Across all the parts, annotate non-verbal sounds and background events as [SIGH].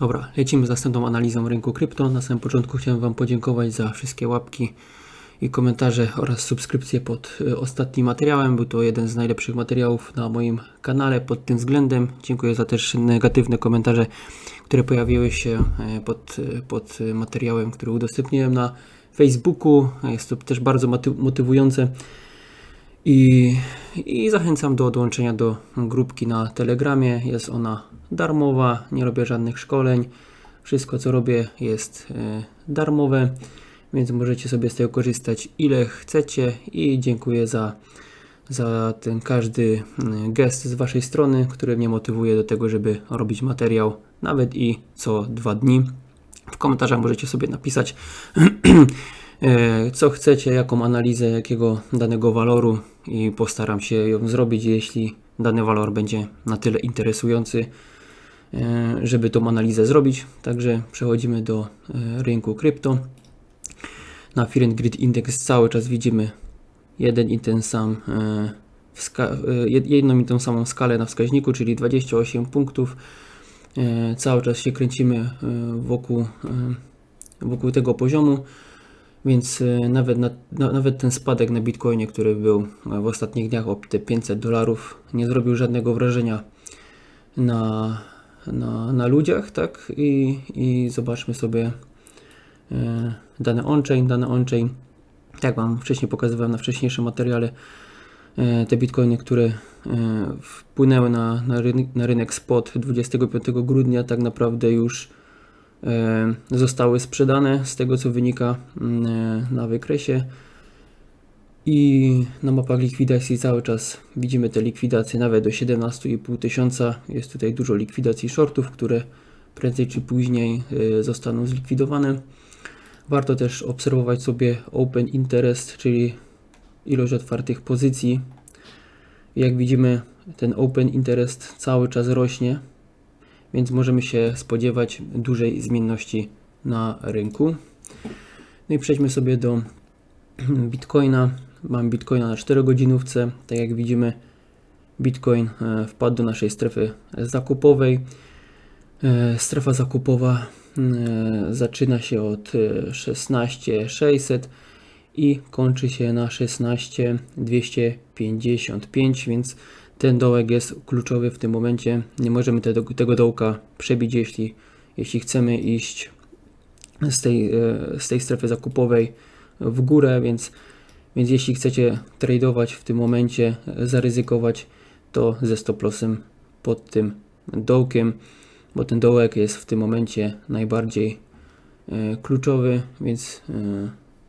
Dobra, lecimy z następną analizą rynku krypto. Na samym początku chciałem Wam podziękować za wszystkie łapki i komentarze oraz subskrypcje pod y, ostatnim materiałem. Był to jeden z najlepszych materiałów na moim kanale pod tym względem. Dziękuję za też negatywne komentarze, które pojawiły się e, pod, e, pod materiałem, który udostępniłem na Facebooku. Jest to też bardzo moty- motywujące. I, I zachęcam do dołączenia do grupki na Telegramie. Jest ona darmowa, nie robię żadnych szkoleń. Wszystko co robię jest darmowe, więc możecie sobie z tego korzystać ile chcecie i dziękuję za, za ten każdy mm, gest z Waszej strony, który mnie motywuje do tego, żeby robić materiał nawet i co dwa dni. W komentarzach możecie sobie napisać, [CLEARS THROAT] e, co chcecie, jaką analizę jakiego danego waloru i postaram się ją zrobić, jeśli dany walor będzie na tyle interesujący, e, żeby tą analizę zrobić. Także przechodzimy do e, rynku krypto. Na and Grid Index cały czas widzimy jeden i ten sam e, e, jed- jedną i tą samą skalę na wskaźniku, czyli 28 punktów. E, Cały czas się kręcimy wokół, wokół tego poziomu, więc nawet, na, na, nawet ten spadek na Bitcoinie, który był w ostatnich dniach o te 500 dolarów, nie zrobił żadnego wrażenia na, na, na ludziach, tak? I, i zobaczmy sobie dane on-chain, dane on-chain. Tak Wam wcześniej pokazywałem na wcześniejszym materiale, e, te bitcoiny, które e, wpłynęły na, na, rynek, na rynek spot 25 grudnia, tak naprawdę już e, zostały sprzedane z tego co wynika mm, e, na wykresie. I na mapach likwidacji cały czas widzimy te likwidacje nawet do 17,5 tysiąca. Jest tutaj dużo likwidacji shortów, które prędzej czy później e, zostaną zlikwidowane. Warto też obserwować sobie open interest, czyli ilość otwartych pozycji. Jak widzimy, ten open interest cały czas rośnie, więc możemy się spodziewać dużej zmienności na rynku. No i przejdźmy sobie do Bitcoina. Mam Bitcoina na 4 godzinówce. Tak jak widzimy, Bitcoin e, wpadł do naszej strefy zakupowej. E, Strefa zakupowa zaczyna się od e, 16600 i kończy się na 16255, więc ten dołek jest kluczowy w tym momencie. Nie możemy tego, tego dołka przebić, jeśli, jeśli chcemy iść z tej, e, z tej strefy zakupowej w górę, więc, więc jeśli chcecie tradeować w tym momencie, e, zaryzykować, to ze stop lossem pod tym dołkiem, bo ten dołek jest w tym momencie najbardziej e, kluczowy, więc e,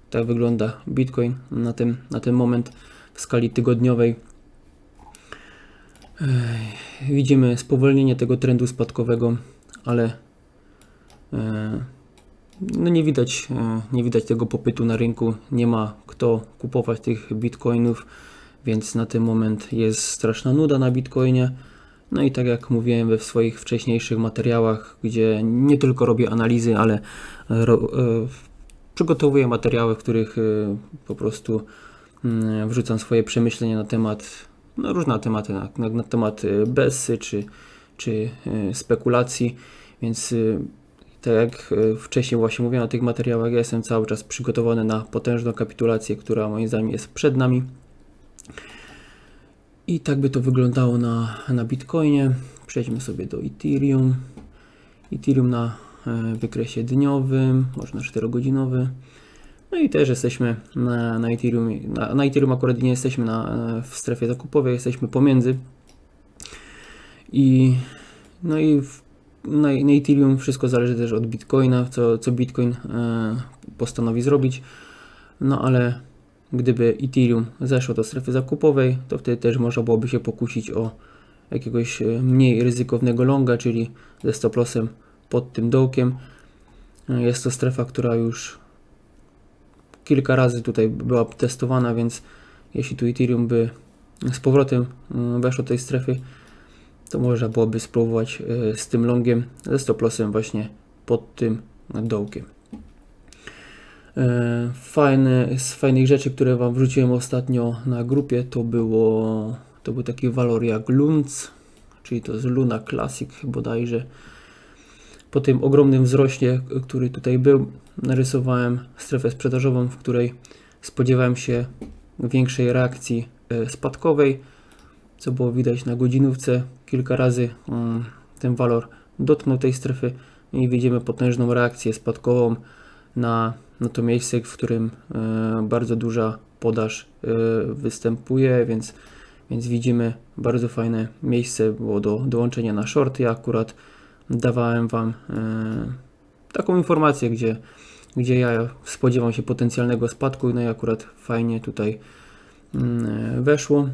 tak wygląda Bitcoin na ten, na ten moment w skali tygodniowej. Ej, Widzimy spowolnienie tego trendu spadkowego, ale e, no nie widać, nie widać tego popytu na rynku. Nie ma kto kupować tych bitcoinów, więc na ten moment jest straszna nuda na bitcoinie. No i tak jak mówiłem we swoich wcześniejszych materiałach, gdzie nie tylko robię analizy, ale e, przygotowuję materiały, w których e, po prostu mm, wrzucam swoje przemyślenia na temat, no różne tematy, na, na, na temat e, BESY czy, czy spekulacji, więc tak jak wcześniej właśnie mówiłem o tych materiałach, ja jestem cały czas przygotowany na potężną kapitulację, która moim zdaniem jest przed nami. I tak by to wyglądało na, na Bitcoinie. Przejdźmy sobie do Ethereum. Ethereum na e, wykresie dniowym, można 4-godzinowy. No i też jesteśmy na, na Ethereum. Na, na Ethereum akurat nie jesteśmy na, e, w strefie zakupowej, jesteśmy pomiędzy. I no i w, na, na Ethereum wszystko zależy też od Bitcoina, co, co Bitcoin e, postanowi zrobić. No ale gdyby Ethereum zeszło do strefy zakupowej, to wtedy też można byłoby się pokusić o jakiegoś e, mniej ryzykownego longa, czyli ze stop lossem pod tym dołkiem. E, Jest to strefa, która już kilka razy tutaj była testowana, więc jeśli tu Ethereum by z powrotem mm, weszło do tej strefy, to można byłoby spróbować e, z tym longiem, ze stop lossem właśnie pod tym dołkiem. E, Fajne, z fajnych rzeczy, które Wam wrzuciłem ostatnio na grupie, to było to był taki walor jak Lunc, czyli to jest Luna Classic bodajże. Po tym ogromnym wzroście, który tutaj był, narysowałem strefę sprzedażową, w której spodziewałem się większej reakcji e, spadkowej, co było widać na godzinówce. Kilka razy mm, ten walor dotknął tej strefy i widzimy potężną reakcję spadkową na, na to miejsce, w którym e, bardzo duża podaż e, występuje, więc, więc widzimy bardzo fajne miejsce było do dołączenia na short. Ja akurat dawałem Wam e, taką informację, gdzie, gdzie ja spodziewam się potencjalnego spadku, no i akurat fajnie tutaj mm, weszło.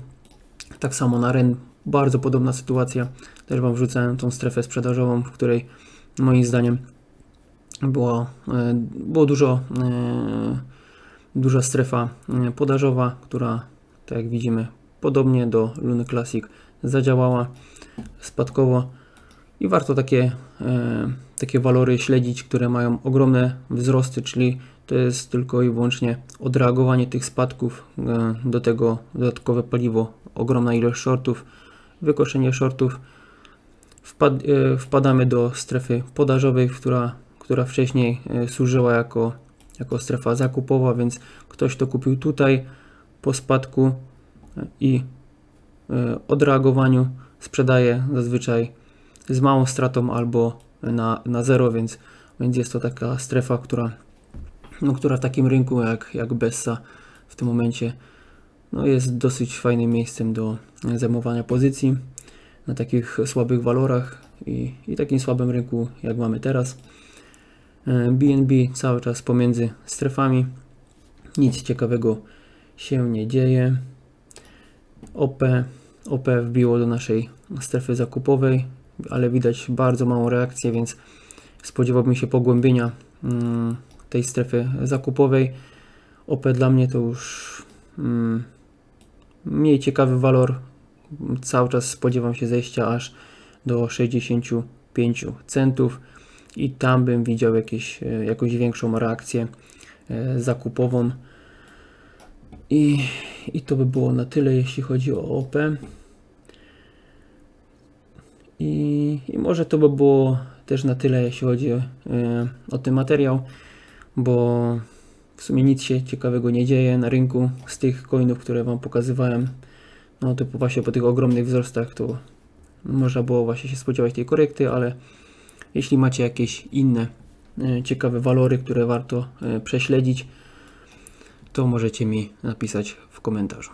Tak samo na REN bardzo podobna sytuacja. Też Wam wrzucałem tą strefę sprzedażową, w której moim zdaniem było, e, było dużo, e, duża strefa e, podażowa, która, tak jak widzimy, podobnie do Luny Classic zadziałała spadkowo i warto takie, takie walory śledzić, które mają ogromne wzrosty, czyli to jest tylko i wyłącznie odreagowanie tych spadków, do tego dodatkowe paliwo, ogromna ilość shortów, wykoszenie shortów. Wpad, wpadamy do strefy podażowej, która, która wcześniej e, służyła jako, jako strefa zakupowa, więc ktoś to kupił tutaj po spadku e, i e, odreagowaniu sprzedaje zazwyczaj z małą stratą albo na, na zero, więc, więc jest to taka strefa, która, no, która w takim rynku jak, jak Bessa w tym momencie no, jest dosyć fajnym miejscem do zajmowania pozycji na takich słabych walorach i, i takim słabym rynku jak mamy teraz. BNB cały czas pomiędzy strefami, nic ciekawego się nie dzieje. OP, OP wbiło do naszej strefy zakupowej, ale widać bardzo małą reakcję, więc spodziewałbym się pogłębienia mm, tej strefy zakupowej. OP dla mnie to już mm, mniej ciekawy walor. Cały czas spodziewam się zejścia aż do 65 centów i tam bym widział jakieś, e, jakąś większą reakcję e, zakupową. I, I to by było na tyle, jeśli chodzi o OP. I, I może to by było też na tyle, jeśli chodzi o, e, o ten materiał, bo w sumie nic się ciekawego nie dzieje na rynku z tych coinów, które Wam pokazywałem. No to właśnie po tych ogromnych wzrostach to można było właśnie się spodziewać tej korekty, ale jeśli macie jakieś inne e, ciekawe walory, które warto e, prześledzić, to możecie mi napisać w komentarzu.